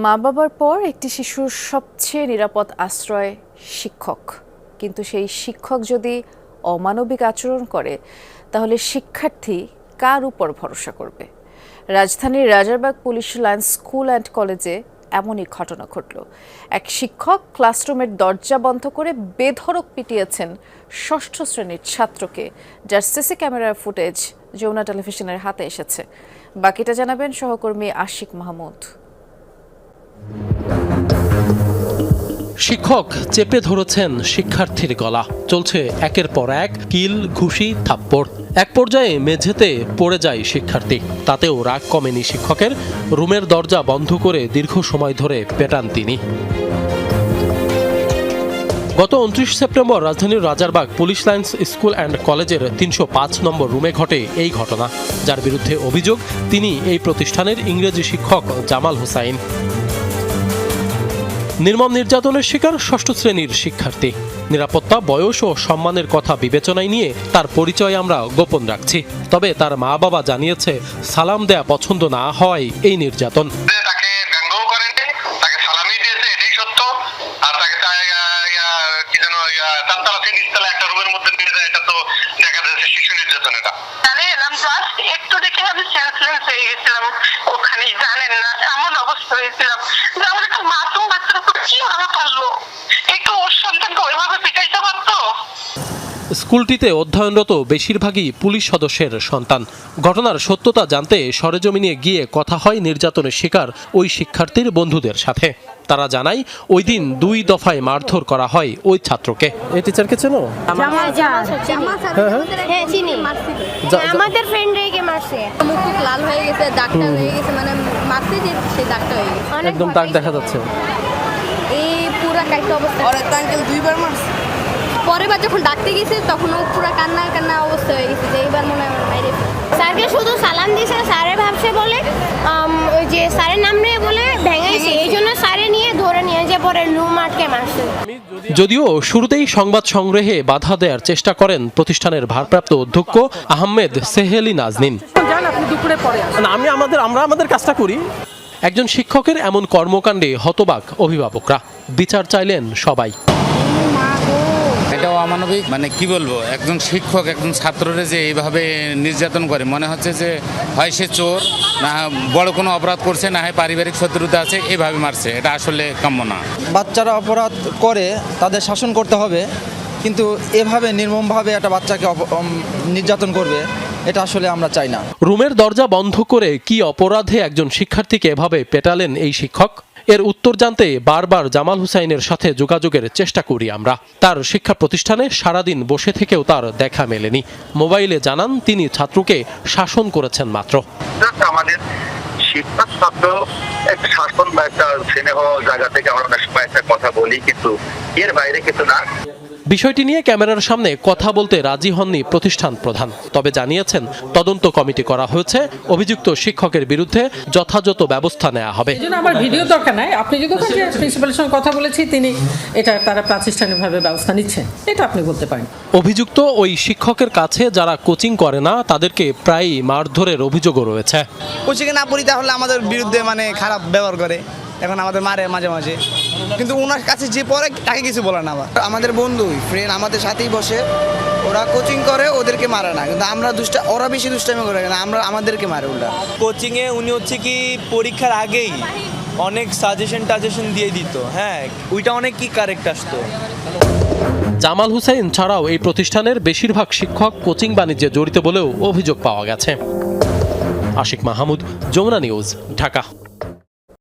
মা বাবার পর একটি শিশুর সবচেয়ে নিরাপদ আশ্রয় শিক্ষক। কিন্তু সেই শিক্ষক যদি অমানবিক আচরণ করে, তাহলে শিক্ষার্থী কার উপর ভরসা করবে? রাজধানীর Rajarbagh police line school and কলেজে এমনই ঘটনা ঘটল। এক শিক্ষক ক্লাসরুমের দরজা বন্ধ করে বেধড়ক পিটিয়েছেন ষষ্ঠ শ্রেণির ছাত্রকে, যার সিসি ক্যামেরার ফুটেজ যমুনা টেলিভিশনের হাতে এসেছে। বাকিটা জানাবেন সহকর্মী আশিক মাহমুদ। শিক্ষক চেপে ধরেছেন শিক্ষার্থীর গলা। চলছে একের পর এক কিল, ঘুষি, থাপ্পড়। এক পর্যায়ে মেঝেতে পড়ে যায় শিক্ষার্থী। তাতেও রাগ কমেনি শিক্ষকের। রুমের দরজা বন্ধ করে দীর্ঘ সময় ধরে পেটান তিনি। গত উনত্রিশ সেপ্টেম্বর রাজধানীর Rajarbagh police lines school and কলেজের তিনশো পাঁচ নম্বর রুমে ঘটে এই ঘটনা। যার বিরুদ্ধে অভিযোগ, তিনি এই প্রতিষ্ঠানের ইংরেজি শিক্ষক জামাল হুসাইন। নির্মম নির্যাতনের শিকার ষষ্ঠ শ্রেণির শিক্ষার্থী। নিরাপত্তা বয়স ও সম্মানের কথা বিবেচনায় নিয়ে তার পরিচয় আমরা গোপন রাখছি। তবে তার মা বাবা জানিয়েছে সালাম দেয়া পছন্দ না হওয়ায় এই নির্যাতন। সেন্সলেস হয়ে গেছিলাম ওখানে জানেন না এমন অবস্থা হয়েছিলাম যে আমার একটা মাসুম বাচ্চার উপর পারল একটু ওর সন্তানকে ওইভাবে পিটাইতে পারতো স্কুলটিতে অধ্যয়নরত বেশিরভাগই পুলিশ সদস্যের সন্তান। ঘটনার সত্যতা জানতে সরেজমিনে গিয়ে কথা হয় নির্যাতনের শিকার ওই শিক্ষার্থীর বন্ধুদের সাথে। তারা জানায় ওই দিন দুই দফায় মারধর করা হয় ওই ছাত্রকে। এই টিচারকে চেনো? হ্যাঁ চিনি আমাদের ফ্রেন্ড রেগে মারছে। মুখ লাল হয়ে গেছে দাগটা হয়ে গেছে মানে মারতে যে সেই দাগটা হয়ে গেছে। একদম দাগ দেখা যাচ্ছে। পুরা কাইটা অবস্থা। ওরে আঙ্কেল দুইবার মারছে। পরের বার যখন ডাকতে গেছে তখন ও পুরা কান্না কান্না অবস্থা হয়ে গেছে যে এইবার মনে হয় আমার বাইরে স্যারকে শুধু সালাম দিছে স্যারে ভাবছে বলে ওই যে স্যারের নাম নিয়ে বলে ভেঙেছে এই জন্য স্যারে নিয়ে ধরে নিয়ে যে পরে লুম আটকে মারছে। যদিও শুরুতেই সংবাদ সংগ্রহে বাধা দেওয়ার চেষ্টা করেন প্রতিষ্ঠানের ভারপ্রাপ্ত অধ্যক্ষ আহমেদ সেহেলি নাজনীন। না আমি আমাদের আমরা আমাদের কাজটা করি। একজন শিক্ষকের এমন কর্মকাণ্ডে হতবাক অভিভাবকরা। বিচার চাইলেন সবাই। এটাও অমানবিক। মানে কি বলব একজন শিক্ষক একজন ছাত্ররে যে এইভাবে নির্যাতন করে মনে হচ্ছে যে হয় সে চোর না বড় কোনো অপরাধ করছে না হয় পারিবারিক শত্রুতা আছে এইভাবে মারছে। এটা আসলে কাম্য না। বাচ্চারা অপরাধ করে তাদের শাসন করতে হবে কিন্তু এভাবে নির্মমভাবে একটা বাচ্চাকে অপ- নির্যাতন করবে এটা আসলে আমরা চাই না। রুমের দরজা বন্ধ করে কি অপরাধে একজন শিক্ষার্থীকে এভাবে পেটালেন এই শিক্ষক? এর উত্তর জানতে বারবার জামাল হুসাইনের সাথে যোগাযোগের চেষ্টা করি আমরা। তার শিক্ষা প্রতিষ্ঠানে সারাদিন বসে থেকেও তার দেখা মেলেনি। মোবাইলে জানান, তিনি ছাত্রকে শাসন করেছেন মাত্র। শিক্ষক ছাত্র একটা শাসন বা একটা স্নেহ জায়গা থেকে আমরা অনেক সময় একটা কথা বলি কিন্তু এর বাইরে কিন্তু না। বিষয়টি নিয়ে ক্যামেরার সামনে কথা বলতে রাজি হননি প্রতিষ্ঠান প্রধান। তবে জানিয়েছেন তদন্ত কমিটি করা হয়েছে অভিযুক্ত শিক্ষকের বিরুদ্ধে যথাযথ ব্যবস্থা নেওয়া হবে। আমার ভিডিও দরকার নাই। আপনি যদি প্রিন্সিপালের সঙ্গে কথা বলেছি তিনি এটা তারা প্রাতিষ্ঠানিকভাবে ব্যবস্থা নিচ্ছেন। এটা আপনি বলতে পারেন। অভিযুক্ত ওই শিক্ষকের কাছে যারা কোচিং করে না তাদেরকে প্রায়ই মারধরের অভিযোগও রয়েছে। কোচিংয়ে না পড়ি তাহলে আমাদের বিরুদ্ধে মানে খারাপ ব্যবহার করে। এখন আমাদের মারে মাঝে মাঝে। কিন্তু ওনার কাছে যে পরে তাকে কিছু বলে না আবার। আমাদের বন্ধুই ফ্রেন্ড আমাদের সাথেই বসে। ওরা কোচিং করে ওদেরকে মারে না। কিন্তু আমরা দুষ্টা ওরা বেশি দুষ্টামি করে না আমরা আমাদেরকে মারে ওরা কোচিংয়ে উনি হচ্ছে কি পরীক্ষার আগেই অনেক সাজেশন টাজেশন দিয়ে দিত। হ্যাঁ ওইটা অনেক কি কারেক্ট আসতো। জামাল হুসাইন ছাড়াও এই প্রতিষ্ঠানের বেশিরভাগ শিক্ষক কোচিং বাণিজ্যে জড়িত বলেও অভিযোগ পাওয়া গেছে। আশিক মাহমুদ যমুনা নিউজ ঢাকা।